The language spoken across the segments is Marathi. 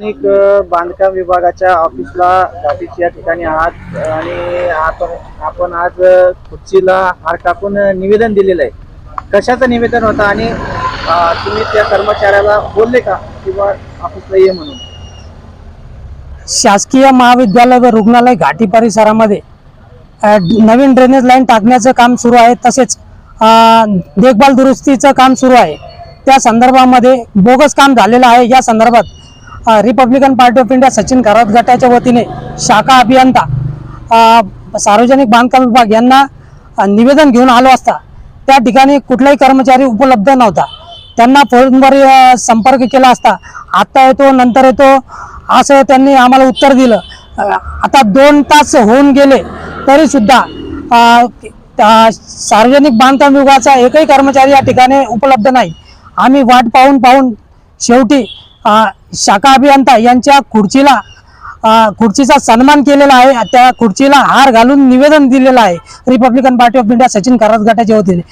सार्वजनिक बांधकाम विभागाच्या ऑफिसला या ठिकाणी आहात. आणि आपण आपण आज खुर्चीला हार टाकून निवेदन दिलेलं आहे. कशाचं निवेदन होतं आणि तुम्ही त्या कर्मचाऱ्याला बोलले का किंवा ऑफिसला ये म्हणून? शासकीय महाविद्यालय व रुग्णालय घाटी परिसरामध्ये नवीन ड्रेनेज लाईन टाकण्याचं काम सुरू आहे. तसेच देखभाल दुरुस्तीचं काम सुरू आहे. त्या संदर्भामध्ये बोगस काम झालेलं आहे. या संदर्भात Republican party of India Sachin Kharat गटाच्या वतीने शाखा अभियंता सार्वजनिक बांधकाम विभाग यांना निवेदन घेऊन आलो असता. त्या ठिकाणी कुठलाही कर्मचारी उपलब्ध नव्हता. त्यांना फोनवर संपर्क केला असता. आता येतो नंतर येतो असं त्यांनी आम्हाला उत्तर दिलं. आता दोन तास होऊन गेले तरीसुद्धा सार्वजनिक बांधकाम विभागाचा एकही कर्मचारी या ठिकाणी उपलब्ध नाही. आम्ही वाट पाहून पाहून शेवटी शाखा अभियंता यांच्या खुर्चीला खुर्चीचा सन्मान केलेला आहे. त्या खुर्चीला हार घालून निवेदन दिलेलं आहे. Republican party of India Sachin Kharat गटाच्या वतीने.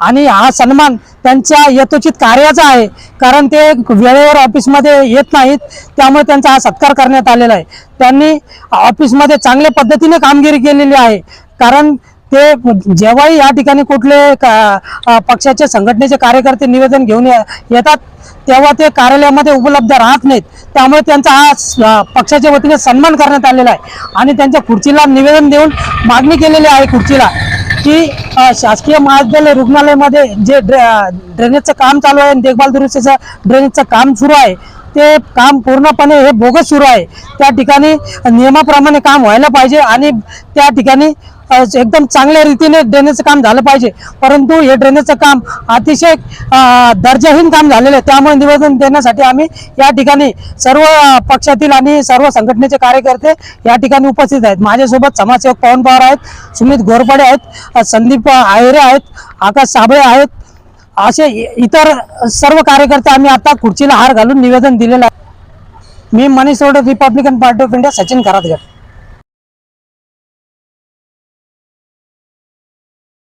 आणि हा सन्मान त्यांच्या यथोचित कार्याचा आहे. कारण ते वेळेवर ऑफिसमध्ये येत नाहीत. त्यामुळे त्यांचा हा सत्कार करण्यात आलेला आहे. त्यांनी ऑफिसमध्ये चांगल्या पद्धतीने कामगिरी केलेली आहे. कारण ते जेव्हाही या ठिकाणी कुठले का- पक्षाचे संघटनेचे कार्यकर्ते निवेदन घेऊन ये- येतात तेव्हा ते कार्यालयामध्ये उपलब्ध राहत नाहीत. त्यामुळे त्यांचा हा पक्षाच्या वतीने सन्मान करण्यात आलेला आहे. आणि त्यांच्या खुर्चीला निवेदन देऊन मागणी केलेली आहे खुर्चीला की शासकीय महाविद्यालय रुग्णालयामध्ये जे ड्रे ड्रेनेजचं काम चालू आहे आणि देखभाल दुरुस्तीचं ड्रेनेजचं काम सुरू आहे ते काम पूर्णपणे हे बोगस सुरू आहे. त्या ठिकाणी नियमाप्रमाणे काम व्हायला पाहिजे आणि त्या ठिकाणी एकदम चांगल्या रीतीने ड्रेनेजचं काम झालं पाहिजे. परंतु हे ड्रेनेजचं काम अतिशय दर्जाहीन काम झालेलं आहे. त्यामुळे निवेदन देण्यासाठी आम्ही या ठिकाणी सर्व पक्षातील आणि सर्व संघटनेचे कार्यकर्ते या ठिकाणी उपस्थित आहेत. माझ्यासोबत समाजसेवक पवन पवार आहेत सुमित घोरपडे आहेत संदीप आयरे आहेत आकाश साबळे आहेत असे इतर सर्व कार्यकर्ते आम्ही आता खुर्चीला हार घालून निवेदन दिलेलं आहे. मी Manish road Republican party of India Sachin करातगड